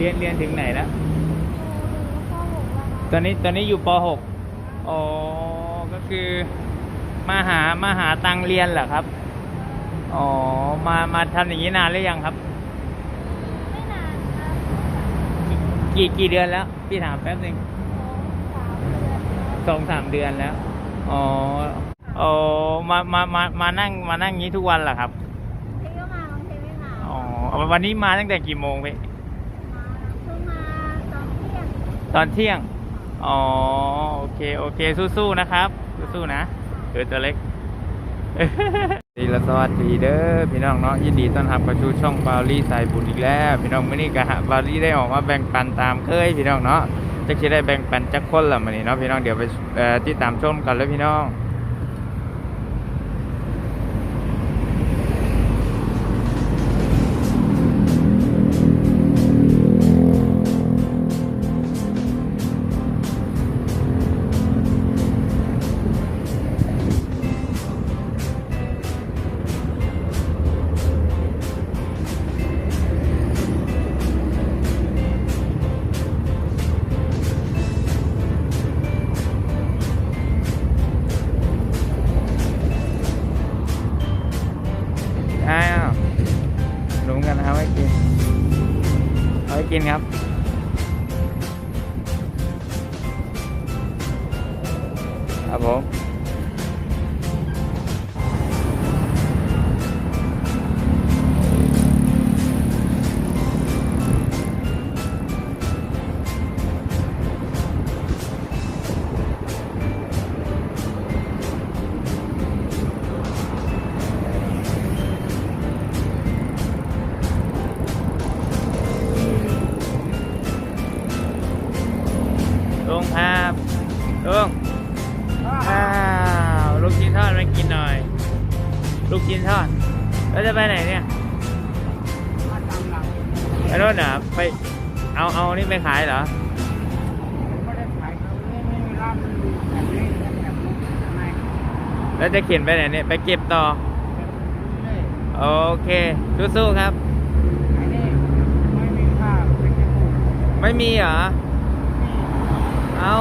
เรียนเรียนถึงไหนแล้วข้อหกแล้ว ตอนนี้ตอนนี้อยู่ป .6 อ๋อ ก็คือ มาหามาหาตังค์เรียนเหรอครับ อ๋อ มามาทำอย่างนี้นานหรือยังครับ ไม่นานครับกี่กี่เดือนแล้ว พี่ถามแป๊บหนึ่งสองสามเดือนแล้วสองสามเดือนแล้วอ๋อ อ๋อ มามามามานั่งมานั่งงี้ทุกวันเหรอครับเทก็มาบางทีไม่มาอ๋อ วันนี้มาตั้งแต่กี่โมงพี่ มาเพิ่งมาตอนเที่ยง ตอนเที่ยง อ๋อ โอเค โอเค สู้ๆ นะครับ สู้ๆ นะเออตัวเล็กดีละสวัสดีเด้อพี่น้องเนาะยินดีต้อนรับกระชูช่องบาลี่สายบุญอีกแล้ว พี่น้องมื่อนี้ก็ฮะบาลี่ได้ออกมาแบ่งปันตามเคยพี่น้องเนาะจะคิดได้แบ่งปันจักคนละมื้อนี้เนาะพี่น้องเดี๋ยวไปเอ่ติดตามชมกันเลยพี่น้อง ค ไปโน่นเหรอไป เอาเอานี่ไปขายเหรอแล้วจะเขียนไปไหนเนี่ยไปเก็บต่อโอเคสู้ๆครับไม่มีเหรอ เอา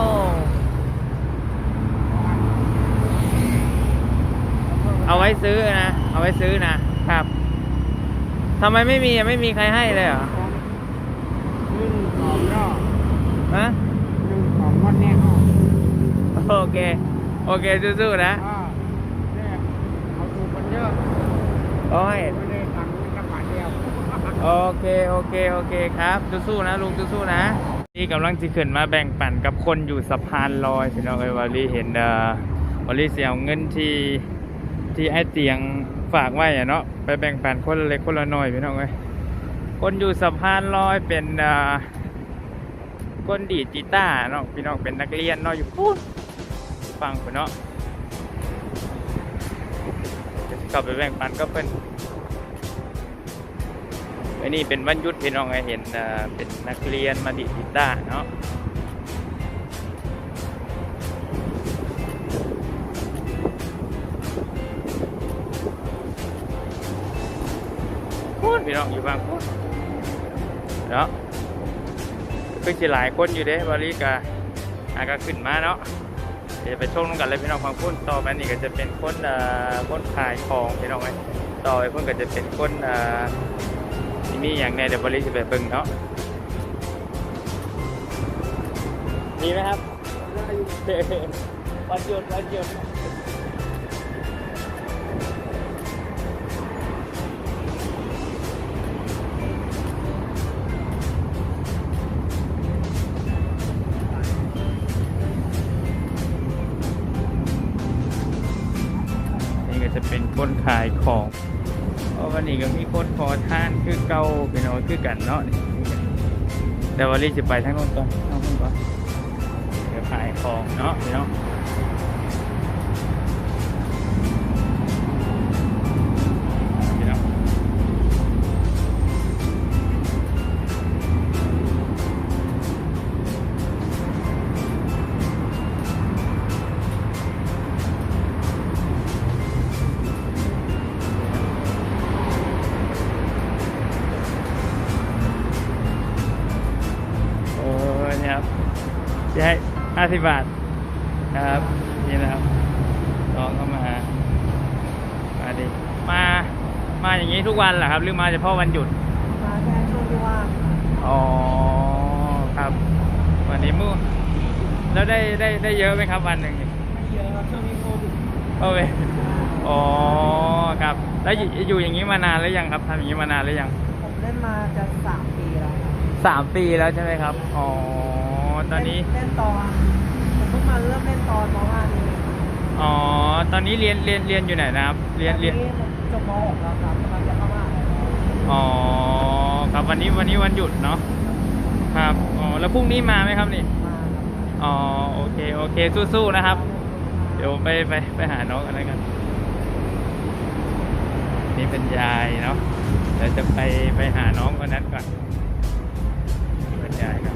เอาไว้ซื้อนะ เอาไว้ซื้อนะครับทำไมไม่มีอะไม่มีใครให้เลยเหรอ ฮะโอเค โอเคสู้ๆนะโอ้ยโอเค โอเค โอเคครับสู้ๆนะลุงสู้ๆนะ นี่กำลังจะขึ้นมาแบ่งปันกับคนอยู่สะพานลอยพี่น้องเอ้ยวาลีเห็นเอ่อวาลีเสียเงินที่ที่ไอ้เตียงฝากไว้อะเนาะไปแบ่งปันคนละเล็กคนละน้อยพี่น้องเอ้ยคนอยู่สะพานลอยเป็นเอ่อ คนดีดกีตาร์เนาะพี่น้องเป็นนักเรียนเนาะอยู่พูดฟังพี่เนาะกลับไปแบ่งปันก็เพิ่นอันนี้เป็นวันยุดพี่น้องไงเห็นเป็นนักเรียนมาดิดกีตาร์เนาะพูดพี่น้องอยู่บางพูดเนาะ คือสิหลายคนอยู่เด้บาริกาอาก็ขึ้นมาเนาะเดี๋ยวไปชมกันเลยพี่น้องฟังพูดต่อไปนี่ก็จะเป็นคนเอ่อคนขายของพี่น้องไงต่อไปเพิ่นก็จะเป็นคนเอ่อที่นี่อย่างแน่เดี๋ยวบริษัทไปเบิ่งเนาะมีไหมครับวันหยุดวันหยุด ก็จะเป็นคนขายของเพราะวันนี้ก็มีคนขอทานคือเก่าเป็นเอาคือกันเนาะแต่ว่ารีบจะไปทั้งโน้นก่อนทั้งโน้นก่อนเดี๋ยวขายของเนาะพี่เนาะ ครับจะให้ห้าสิบบาทนะครับนี่นะครับน้องเข้ามามาดิมามาอย่างนี้ทุกวันเหรอครับ หรือมาเฉพาะวันหยุดมาแค่ช่วงที่ว่างอ๋อครับ วันนี้มู่แล้วได้ได้ได้เยอะไหมครับวันหนึ่งนี่ไม่เยอะครับช่วงนี้โควิดโอ้ยอ๋อครับ แล้วอยู่อยู่อย่างนี้มานานหรือยังครับทำอย่างนี้มานานหรือยังผมเล่นมาจะสามปีแล้วครับ สามปีแล้วใช่ไหมครับ อ๋อ ตอนนี้ เล่นตอนผมเพิ่งมาเริ่มเล่นตอนม .5 นี่อ๋อ ตอนนี้เรียนเรียนเรียนอยู่ไหนนะครับ เรียนเรียนตอผมจบม .6 แล้วครับกำลังจะเข้ามหาลัยอ๋อ ครับวันนี้วันนี้วันหยุดเนาะ ครับ อ๋อ แล้วพรุ่งนี้มาไหมครับนี่ มาครับอ๋อ โอเค โอเค สู้ๆ นะครับ เดี๋ยวไปไปไปหาน้องกันแล้วกัน นี่เป็นยายเนาะ เดี๋ยวจะไปไปหาน้องคนนั้นก่อน นี่ครับ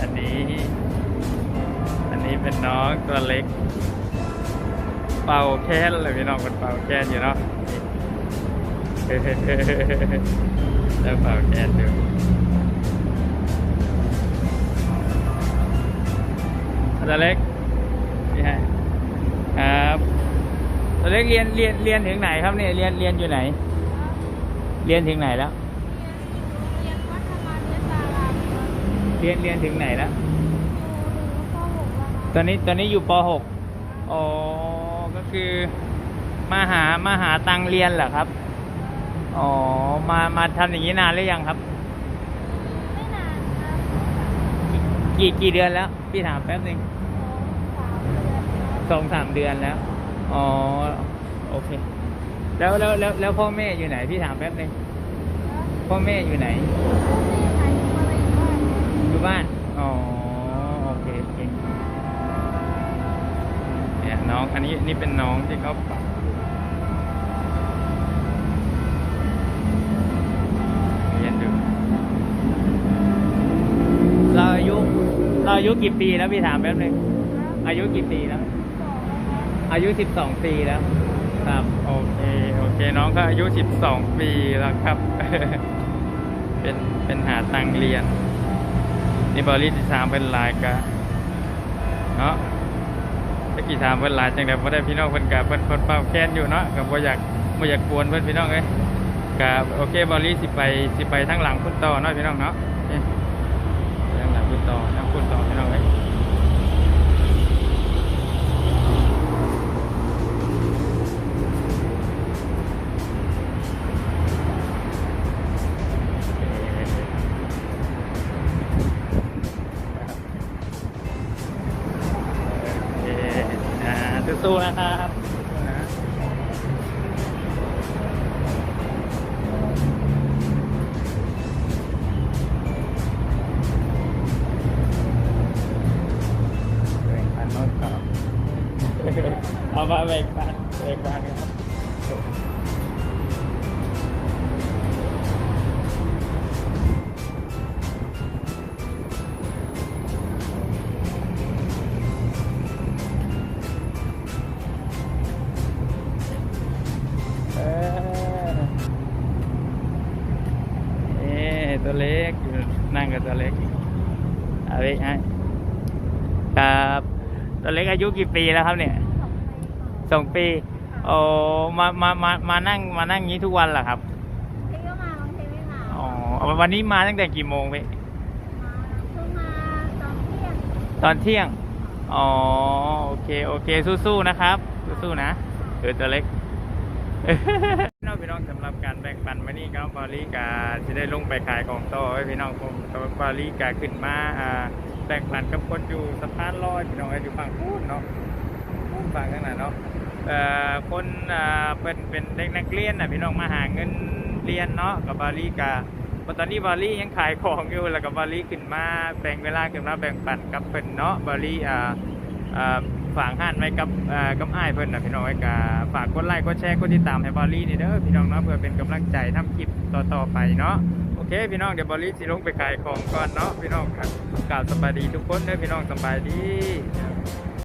อันนี้อันนี้เป็นน้องตัวเล็ก เป่าแค้นเลยพี่น้องเป็นเป่าแค้นอยู่เนาะแล้วเป่าแค้นดู ตัวเล็กนี่ฮะครับตัวเล็กเรียนเรียนเรียนถึงไหนครับเนี่ยเรียนเรียนอยู่ไหน เรียนถึงไหนแล้ว เรียนวัฒนธรรมเรียนสารามครับเรียนเรียนถึงไหนแล้วอยู่ป .6 ตอนนี้ตอนนี้อยู่ป .6 อ๋อก็คือมาหามาหาตังเรียนเหรอครับ อ๋อ มา มาทำอย่างนี้นานหรือยังครับ ไม่นานครับ กี่กี่เดือนแล้ว พี่ถามแป๊บหนึ่งสองสามเดือนครับสองสามเดือนแล้ว อ๋อ โอเค แล้วแล้วแล้วแล้วพ่อแม่อยู่ไหน พี่ถามแป๊บหนึ่งพ่อแม่อยู่ไหน อยู่บ้าน อ๋อ โอเคโอเคเนี่ยน้อง อันนี้นี่เป็นน้องที่เขาปักเรียนดู เราอายุ เรา อายุกี่ปีแล้วพี่ถามแป๊บหนึงอายุกี่ปีแล้ว อายุสิบสองปีแล้วครับโอเคโอเค น้องก็อายุสิบสองปีแล้วครับ เป็นเป็นหาตังค์เรียนนี่บริษัทสามเป็นหลายกะเนาะตะกี้ถามเพิ่นหลายจังได๋บ่ได้พี่น้องเพิ่นกะเพิ่นเพิ่นเฝ้าแค้นอยู่เนาะก็บ่อยากบ่อยากกวนเพิ่นพี่น้องเอ้ยกะโอเคบริสิไปสิไปทางหลังพุ่นต่อเนาะพี่น้องเนาะโอเคไปทางหลังพุ่นต่อทางพุ่นต่อพี่น้องเอ้ยโอ สู้ๆนะครับสู้ๆนะแบ่งปันน้องสาวเอามาแบ่งปันแบ่งปันครับ ตัวเล็กเอาไว้ให้ครับตัวเล็กอายุกี่ปีแล้วครับเนี่ยสองปีโอ้มามามามานั่งมานั่งงี้ทุกวันเหรอครับทีก็มาบางทีไม่มาอ๋อวันนี้มาตั้งแต่กี่โมงพี่มาเพิ่งมาตอนเที่ยงตอนเที่ยงอ๋อโอเคโอเคสู้ๆนะครับ สู้ๆนะเออตัวเล็กพี่ น้องพี่น้องสำหรับการแบ่งปันมานี่ครับบาลีกาจะได้ลงไปขายของต่อให้พี่น้องผมบาลีกาขึ้นมาแบ่งปันกับคนอยู่สะพานลอยพี่น้องอยู่ฝั่งพูนเนาะฟังกันนะเนาะเอ่อคนเป็นเป็นเด็กนักเรียนน่ะพี่น้องมาหาเงินเรียนเนาะกับบาลีกาตอนนี้บาลียังขายของอยู่แล้วกับบาลีขึ้นมาแบ่งเวลาขึ้นมาแบ่งปันกับเพิ่นเนาะบาลีอ่าอ่า ฝากห้านไว้กับอ่ากับอ้ายเพิ่นนะพี่น้องไว้กาฝากกดไลค์กดแชร์กดติดตามให้บอลลี่นี่เด้อพี่น้องเนาะเพื่อเป็นกำลังใจทำคลิปต่อๆไปเนาะโอเค พี่น้องเดี๋ยวบอลลี่สิลงไปขายของก่อนเนาะพี่น้องครับกล่าวสบายดีทุกคนเด้อพี่น้องสบายดี